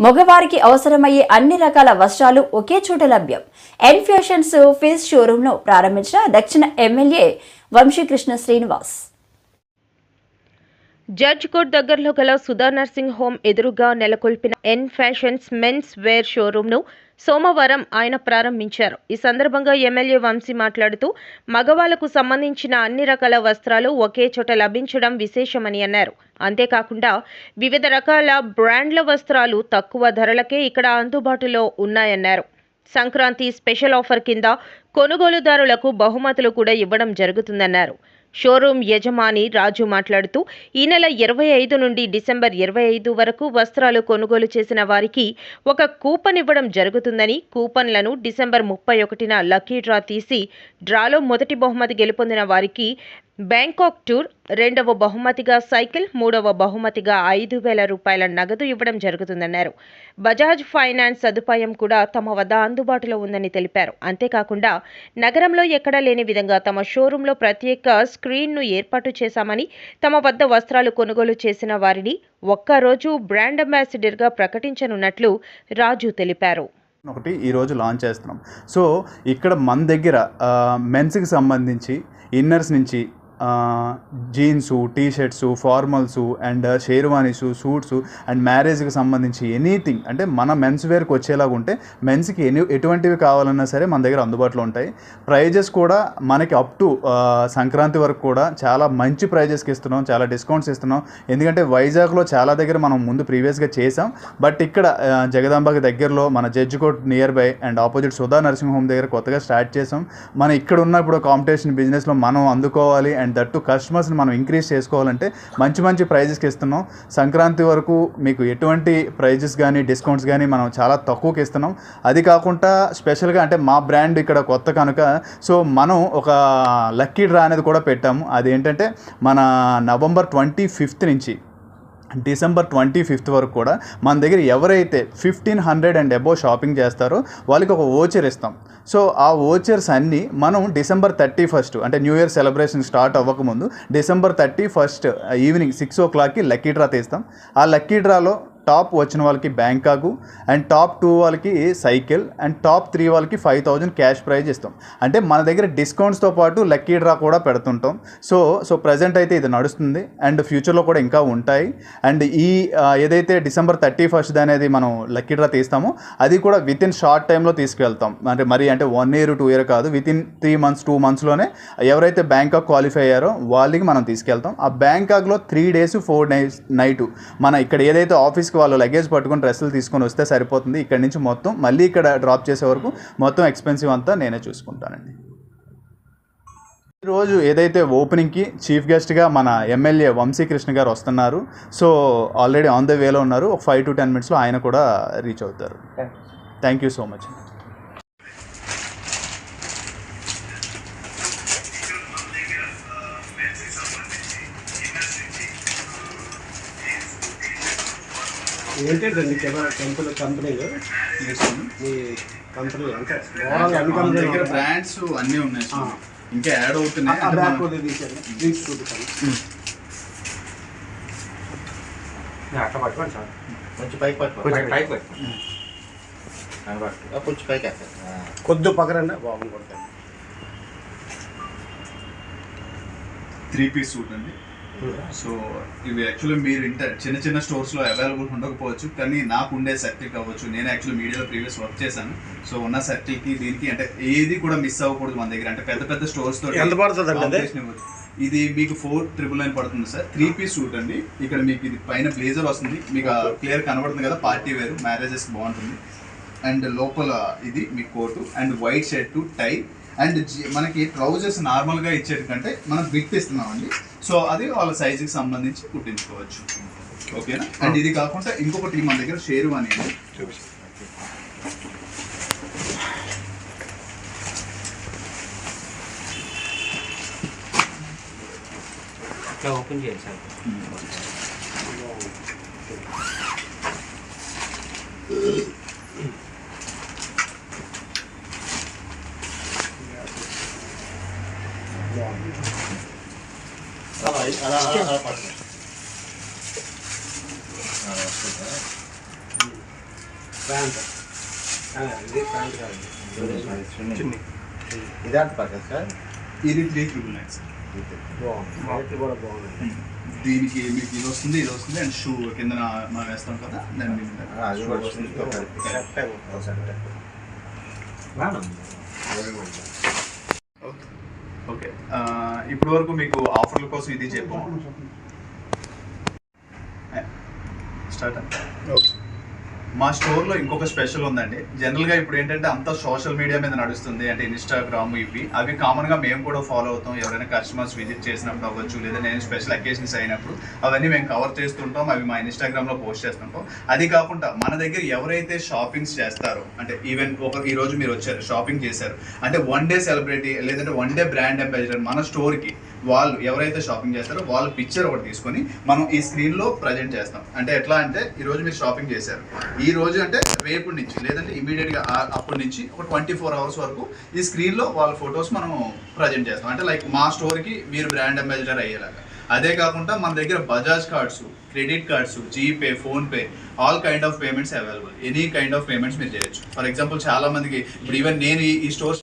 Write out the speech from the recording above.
మగవారికి అవసరమయ్యే అన్ని రకాల వస్త్రాలు ఒకే చోట లభ్యం. ఎన్ ఫ్యాషన్స్ ఫేస్ షోరూంను ప్రారంభించిన దక్షిణ MLA Vamsikrishna Srinivas. Judge court దగ్గరలో గల సుధా నర్సింగ్ హోమ్ ఎదురుగా నెలకొల్పిన ఎన్ ఫ్యాషన్స్ మెన్స్ వేర్ షోరూంను సోమవారం ఆయన ప్రారంభించారు. ఈ సందర్భంగా ఎమ్మెల్యే వంశీ మాట్లాడుతూ మగవాళ్ళకు సంబంధించిన అన్ని రకాల వస్త్రాలు ఒకే చోట లభించడం విశేషమని అన్నారు. అంతేకాకుండా వివిధ రకాల బ్రాండ్ల వస్త్రాలు తక్కువ ధరలకే ఇక్కడ అందుబాటులో ఉన్నాయన్నారు. సంక్రాంతి స్పెషల్ ఆఫర్ కింద కొనుగోలుదారులకు బహుమతులు కూడా ఇవ్వడం జరుగుతుందన్నారు. షోరూం యజమాని రాజు మాట్లాడుతూ ఈ నెల ఇరవై ఐదు నుండి డిసెంబర్ ఇరవై ఐదు వరకు వస్త్రాలు కొనుగోలు చేసిన వారికి ఒక కూపన్ ఇవ్వడం జరుగుతుందని కూపన్లను డిసెంబర్ ముప్పై ఒకటిన లక్కీ డ్రా తీసి డ్రాలో మొదటి బహుమతి గెలుపొందిన వారికి బ్యాంకాక్ టూర్ రెండవ బహుమతిగా సైకిల్ మూడవ బహుమతిగా ఐదు వేల రూపాయల నగదు ఇవ్వడం జరుగుతుందన్నారు. బజాజ్ ఫైనాన్స్ సదుపాయం కూడా తమ వద్ద అందుబాటులో ఉందని తెలిపారు. అంతేకాకుండా నగరంలో ఎక్కడా లేని విధంగా తమ షోరూంలో ప్రత్యేక స్క్రీన్ను ఏర్పాటు చేశామని తమ వద్ద వస్త్రాలు కొనుగోలు చేసిన వారిని ఒక్కరోజు బ్రాండ్ అంబాసిడర్గా ప్రకటించనున్నట్లు రాజు తెలిపారు. ఒకటి ఈరోజు లాంచ్ చేస్తున్నాం. సో ఇక్కడ మన దగ్గర మెన్స్కి సంబంధించి ఇన్నర్స్ నుంచి jeans T shirts formals and sherwanis suits and మ్యారేజ్కి సంబంధించి ఎనీథింగ్ అంటే మన మెన్స్ వేర్కి వచ్చేలాగా ఉంటే మెన్స్కి ఎనీ ఎటువంటివి కావాలన్నా సరే మన దగ్గర అందుబాటులో ఉంటాయి. ప్రైజెస్ కూడా మనకి అప్ టు సంక్రాంతి వరకు కూడా చాలా మంచి ప్రైజెస్కి ఇస్తున్నాం చాలా డిస్కౌంట్స్ ఇస్తున్నాం. ఎందుకంటే వైజాగ్లో చాలా దగ్గర మనం ముందు ప్రీవియస్గా చేసాం. బట్ ఇక్కడ జగదాంబకి దగ్గరలో మన judge court near by and opposite Sudha nursing home దగ్గర కొత్తగా స్టార్ట్ చేసాం. మనం ఇక్కడ ఉన్నప్పుడు కాంపిటీషన్ బిజినెస్లో మనం అందుకోవాలి అండ్ దట్టు కస్టమర్స్ని మనం ఇంక్రీజ్ చేసుకోవాలంటే మంచి మంచి ప్రైజెస్కి ఇస్తున్నాం. సంక్రాంతి వరకు మీకు ఎటువంటి ప్రైజెస్ కానీ డిస్కౌంట్స్ కానీ మనం చాలా తక్కువకి ఇస్తున్నాం. అది కాకుండా స్పెషల్గా అంటే మా బ్రాండ్ ఇక్కడ కొత్త కనుక సో మనం ఒక లక్కీ డ్రా అనేది కూడా పెట్టాము. అదేంటంటే మన నవంబర్ ట్వంటీ ఫిఫ్త్ నుంచి డిసెంబర్ ట్వంటీ ఫిఫ్త్ వరకు కూడా మన దగ్గర ఎవరైతే fifteen hundred and above shopping చేస్తారో వాళ్ళకి ఒక ఓచర్ ఇస్తాం. సో ఆ ఓచర్స్ అన్నీ మనం డిసెంబర్ థర్టీ ఫస్ట్ అంటే new year celebration start అవ్వకముందు December thirty first evening six ఓ క్లాక్కి లక్కీ డ్రా తీస్తాం. ఆ లక్కీ డ్రాలో టాప్ వచ్చిన వాళ్ళకి బ్యాంకాకు అండ్ టాప్ టూ వాళ్ళకి సైకిల్ అండ్ టాప్ త్రీ వాళ్ళకి ఫైవ్ థౌజండ్ క్యాష్ ప్రైజ్ ఇస్తాం. అంటే మన దగ్గర డిస్కౌంట్స్తో పాటు లక్కీ డ్రా కూడా పెడుతుంటాం. సో సో ప్రజెంట్ అయితే ఇది నడుస్తుంది. అండ్ ఫ్యూచర్లో కూడా ఇంకా ఉంటాయి. అండ్ ఈ ఏదైతే డిసెంబర్ థర్టీ ఫస్ట్ అనేది మనం లక్కీ డ్రా తీస్తామో అది కూడా విత్ ఇన్ షార్ట్ టైంలో తీసుకెళ్తాం. అంటే మరి అంటే వన్ ఇయర్ టూ ఇయర్ కాదు within three months two మంత్స్లోనే ఎవరైతే బ్యాంకాక్ క్వాలిఫై అయ్యారో వాళ్ళకి మనం తీసుకెళ్తాం. ఆ బ్యాంకాక్లో three days four days night మన ఇక్కడ ఏదైతే ఆఫీస్కి వాళ్ళు లగేజ్ పట్టుకొని డ్రెస్సులు తీసుకొని వస్తే సరిపోతుంది. ఇక్కడ నుంచి మొత్తం మళ్ళీ ఇక్కడ డ్రాప్ చేసే వరకు మొత్తం ఎక్స్పెన్సివ్ అంతా నేనే చూసుకుంటానండి. ఈరోజు ఏదైతే ఓపెనింగ్కి చీఫ్ గెస్ట్గా మన ఎమ్మెల్యే వంశీకృష్ణ గారు వస్తున్నారు. సో ఆల్రెడీ ఆన్ ద వేలో ఉన్నారు. ఒక ఫైవ్ టు టెన్ మినిట్స్లో ఆయన కూడా రీచ్ అవుతారు. థ్యాంక్ యూ సో మచ్ ఏంటంటే కెమెరా? టెంపుల్ కంపెనీలు మీ కంపెనీ అంటే ఓవరాల్ అన్ని మన దగ్గర బ్రాండ్స్ అన్నీ ఉన్నాయి. ఇంకా యాడ్ అవుతున్నాయి. ఆ అంటే బ్యాక్ మన- కొద్దిగా తీసాను డ్రింక్స్ చూపిస్తాను. అట్లా పట్టుకోండి సార్. కొంచెం పైకి పట్టుకో కొంచెం పైకి పట్టుకోండి. కనబట్టు. ఆ, కొంచెం పైకి ఎత్తాలి. ఆ. కొద్ది పక్కరండి బాగుంది కొడతాను. త్రీ పీస్ సూట్ అండి. సో ఇవి యాక్చువల్లీ మీరు ఇంట చిన్న చిన్న స్టోర్స్లో అవైలబుల్ ఉండకపోవచ్చు కానీ నాకు ఉండే సర్కిల్ కావచ్చు. నేను యాక్చువల్లీ మీడియాలో ప్రీవియస్ వర్క్ చేశాను. సో ఉన్న సర్కిల్కి దీనికి అంటే ఏది కూడా మిస్ అవ్వకూడదు మన దగ్గర. అంటే పెద్ద పెద్ద స్టోర్స్తో ఎంత ఇవ్వచ్చు. ఇది మీకు ఫోర్ ట్రిపుల్ నైన్ పడుతుంది సార్. త్రీ పీస్ సూట్ అండి. ఇక్కడ మీకు ఇది పైన బ్లేజర్ వస్తుంది. మీకు క్లియర్ కనబడుతుంది కదా పార్టీ వేర్ మ్యారేజెస్ బాగుంటుంది. అండ్ లోపల ఇది మీ coat and white shirt tie and మనకి ట్రౌజర్స్ నార్మల్గా ఇచ్చేది కంటే మనం బిట్ ఇస్తున్నామండి. సో అది వాళ్ళ సైజుకి సంబంధించి కుట్టించుకోవచ్చు. ఓకేనా అండ్ ఇది కాకుండా ఇంకొకటి మన దగ్గర షేరు అనేది ఓపెన్ చేయండి సార్. అలా అలా అలా పట్టుకో. ఆ, వస్తుందా? ప్యాంట్ ఆ, ఇది పక్క సార్. ఇది త్రీ త్రిబుల్ నైన్ సార్ బాగుంది. కూడా బాగున్నాయి దీనికి మీకు ఇది వస్తుంది ఇది వస్తుంది అండ్ షూ కింద మనం వేస్తాం కదా దాని మీద. ఉంటుంది. ఓకే ఇప్పటి వరకు మీకు ఆఫర్ల కోసం ఇది చెప్పాం స్టార్ట్. మా స్టోర్లో ఇంకొక స్పెషల్ ఉందండి. జనరల్గా ఇప్పుడు ఏంటంటే అంతా సోషల్ మీడియా మీద నడుస్తుంది. అంటే ఇన్స్టాగ్రామ్ ఇవి. అవి కామన్గా మేము కూడా ఫాలో అవుతాం. ఎవరైనా కస్టమర్స్ విజిట్ చేసినప్పుడు అవ్వచ్చు లేదా నేను స్పెషల్ అకేషన్స్ అయినప్పుడు అవన్నీ మేము కవర్ చేస్తుంటాం. అవి మా ఇన్స్టాగ్రామ్లో పోస్ట్ చేస్తుంటాం. అది కాకుండా మన దగ్గర ఎవరైతే షాపింగ్స్ చేస్తారో అంటే ఈవెన్ ఒక ఈ రోజు మీరు వచ్చారు షాపింగ్ చేశారు అంటే వన్ డే సెలబ్రిటీ లేదంటే వన్ డే బ్రాండ్ అంబాసిడర్ మన స్టోర్కి వాళ్ళు ఎవరైతే షాపింగ్ చేస్తారో వాళ్ళ పిక్చర్ ఒకటి తీసుకొని మనం ఈ స్క్రీన్లో ప్రజెంట్ చేస్తాం. అంటే ఎట్లా అంటే ఈరోజు మీరు షాపింగ్ చేశారు. ఈ రోజు అంటే రేపు నుంచి లేదంటే ఇమీడియట్గా అప్పటి నుంచి ఒక ట్వంటీ ఫోర్ అవర్స్ వరకు ఈ స్క్రీన్లో వాళ్ళ ఫొటోస్ మనం ప్రజెంట్ చేస్తాం. అంటే లైక్ మా స్టోర్కి మీరు బ్రాండ్ అంబాసిడర్ అయ్యేలాగా. అదే కాకుండా మన దగ్గర Bajaj cards credit cards GPay PhonePe all kind of payments available any kind of payments మీరు చేయొచ్చు. ఫర్ ఎగ్జాంపుల్ చాలా మందికి ఇప్పుడు ఈవెన్ నేను ఈ- ఈ స్టోర్స్